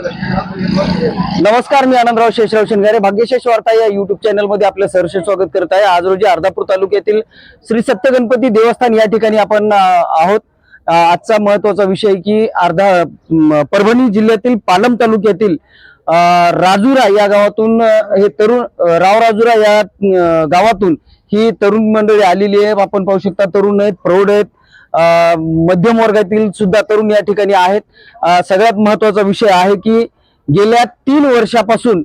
नमस्कार मी आनंदराव शेषराव शिंगारे भाग्यशेष वार्ता या युट्यूब चॅनलमध्ये आपलं सहर्ष स्वागत करत आहे. आज रोजी अर्धापूर तालुक्यातील श्री सत्य गणपती देवस्थान या ठिकाणी आपण आहोत. आजचा महत्त्वाचा विषय की अर्धा परभणी जिल्ह्यातील पालम तालुक्यातील राजुरा या गावातून हे तरुण राव राजुरा या गावातून ही तरुण मंडळी आलेली आहे. आपण पाहू शकता तरुण आहेत प्रौढ आहेत. मध्यम वर्गातील सुद्धा तरुण या ठिकाणी आहेत. सगळ्यात महत्त्वाचा विषय आहे की गेल्या तीन वर्षापासून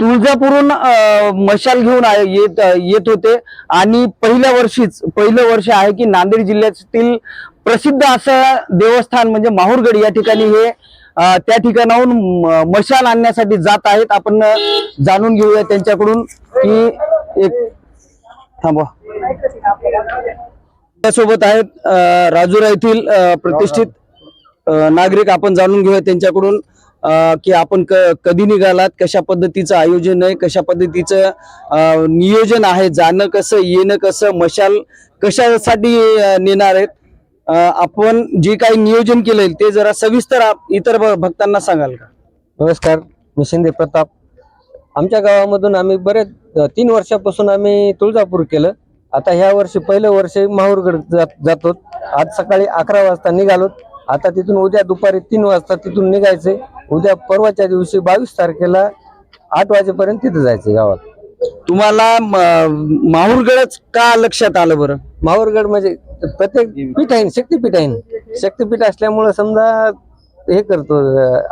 तुळजापूरहून अं, मशाल घेऊन येत येत होते. आणि पहिल्या वर्षीच पहिलं वर्ष आहे की नांदेड जिल्ह्यातील प्रसिद्ध असं देवस्थान म्हणजे माहूरगड या ठिकाणी हे त्या ठिकाणाहून मशाल आणण्यासाठी जात आहेत. आपण जाणून घेऊया त्यांच्याकडून की एक थांबवा. सोबत आहेत राजुरा येथील प्रतिष्ठित नागरिक. आपण जाणून घेऊया त्यांच्याकडून की आपण क- कधी निघालात कशा पद्धतीचं आयोजन आहे कशा पद्धतीचं नियोजन आहे जाणं कसं येणं कसं मशाल कशासाठी नेणार आहेत? आपण जे काही नियोजन केलंय ते जरा सविस्तर आप- इतर भ- भक्तांना सांगाल का? नमस्कार मी शिंदे प्रताप. आमच्या गावामधून आम्ही बरेच तीन वर्षापासून आम्ही तुळजापूर केलं. आता ह्या वर्षी पहिलं वर्ष माहूरगड जात जातो. आज सकाळी अकरा वाजता निघालो. आता तिथून उद्या दुपारी तीन वाजता तिथून निघायचे. उद्या परवाच्या दिवशी बावीस तारखेला आठ वाजेपर्यंत तिथे जायचे गावात तुम्हाला माहूरगडच का लक्षात आलं बरं? माहूरगड म्हणजे प्रत्येक पीठ आहे शक्तीपीठ आहे शक्तीपीठ असल्यामुळं समजा हे करतो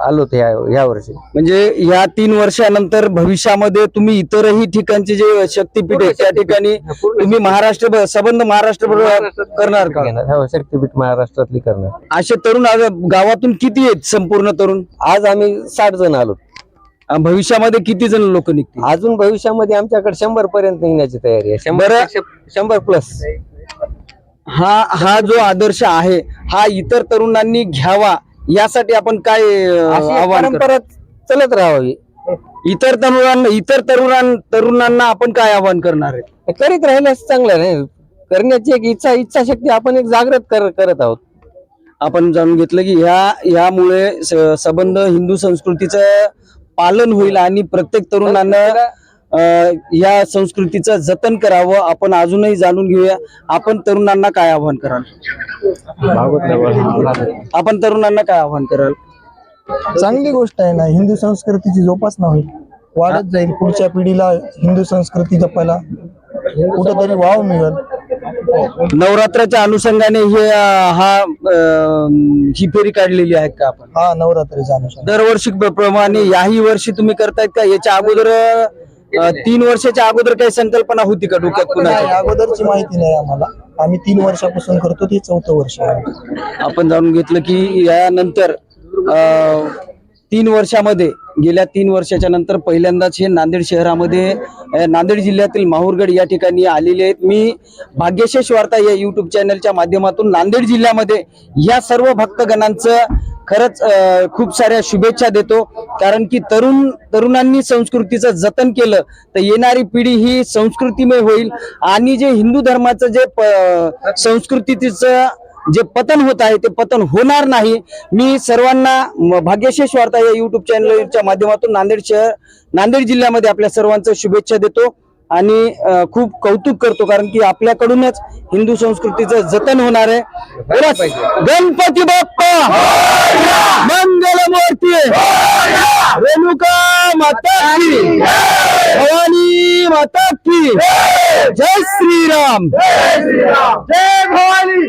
आलो ते ह्या वर्षी. म्हणजे या तीन वर्षानंतर भविष्यामध्ये तुम्ही इतरही ठिकाणचे जे शक्तीपीठ आहेत त्या ठिकाणी तुम्ही महाराष्ट्र संबंध महाराष्ट्र करणार का? हो शक्तीपीठ महाराष्ट्रातली करणार. असे तरुण आज गावातून किती आहेत संपूर्ण तरुण? आज आम्ही साठ जण आलो. भविष्यामध्ये किती जण लोक निघतील? अजून भविष्यामध्ये आमच्याकडे शंभर पर्यंत निघण्याची तयारी आहे. शंभर शंभर प्लस हा हा जो आदर्श आहे हा इतर तरुणांनी घ्यावा. यासाठी आपण काय आव्हान करतो? परंपरा चलत राहावी. इतर तरुणांना इतर तरुणां तरुणांना आपण काय आव्हान करणार आहे? करीत राहिल्यास चांगलं नाही. करण्याची एक इच्छा इच्छाशक्ती आपण एक जागृत कर- करत आहोत. आपण जाणून घेतलं की ह्या ह्यामुळे स- संबंध हिंदू संस्कृतीचं पालन होईल आणि प्रत्येक तरुणांना या संस्कृतीचं जतन करावं आपण अजूनही जाणून घेऊया. आपण तरुणांना काय आव्हान कराल? आपण तरुणांना काय आव्हान कराल? चांगली गोष्ट आहे ना हिंदू संस्कृतीची जोपासना होईल. वाढत जाईल पुढच्या पिढीला हिंदू संस्कृती जपायला. कुठेतरी वाव मिळेल. नवरात्राच्या अनुषंगाने हे हा ही फेरी काढलेली आहे का आपण? हा नवरात्रीचा अनुषंग दरवर्षी प्रमाणे याही वर्षी तुम्ही करतायत का? याच्या अगोदर तीन वर्षाच्या अगोदर काही संकल्पना होती का डोक्यात नाही कुणाच्या अगोदरची माहिती नाही आम्हाला. आम्ही तीन वर्षापासून करतो ते चौथं वर्ष आहे. आपण जाणून घेतलं की यानंतर अं, तीन वर्षामध्ये गेल्या तीन वर्षाच्या नंतर पहिल्यांदाच हे नांदेड शहरामध्ये अं, नांदेड जिल्ह्यातील माहूरगड या ठिकाणी आलेले आहेत. मी भाग्यशेष वार्ता या युट्यूब चॅनलच्या माध्यमातून नांदेड जिल्ह्यामध्ये या सर्व भक्तगणांचं खरंच खूप साऱ्या शुभेच्छा देतो. कारण की तरुण तरुणांनी संस्कृतीचं जतन केलं तर येणारी पिढी ही संस्कृतीमय होईल. आणि जे हिंदू धर्माचं जे प- संस्कृतीचं जे पतन होत आहे ते पतन होणार नाही. मी सर्वांना म- भाग्यशेष वार्ता या युट्यूब चॅनलच्या माध्यमातून नांदेड शहर नांदेड जिल्ह्यामध्ये आपल्या सर्वांचं शुभेच्छा देतो. आणि खूप कौतुक करतो कारण की आपल्याकडूनच हिंदू संस्कृतीचं जतन होणार आहे. गणपती बाप्पा! मंगल मूर्ती रेणुका माता की भवानी माता की जय श्रीराम! जय भवानी!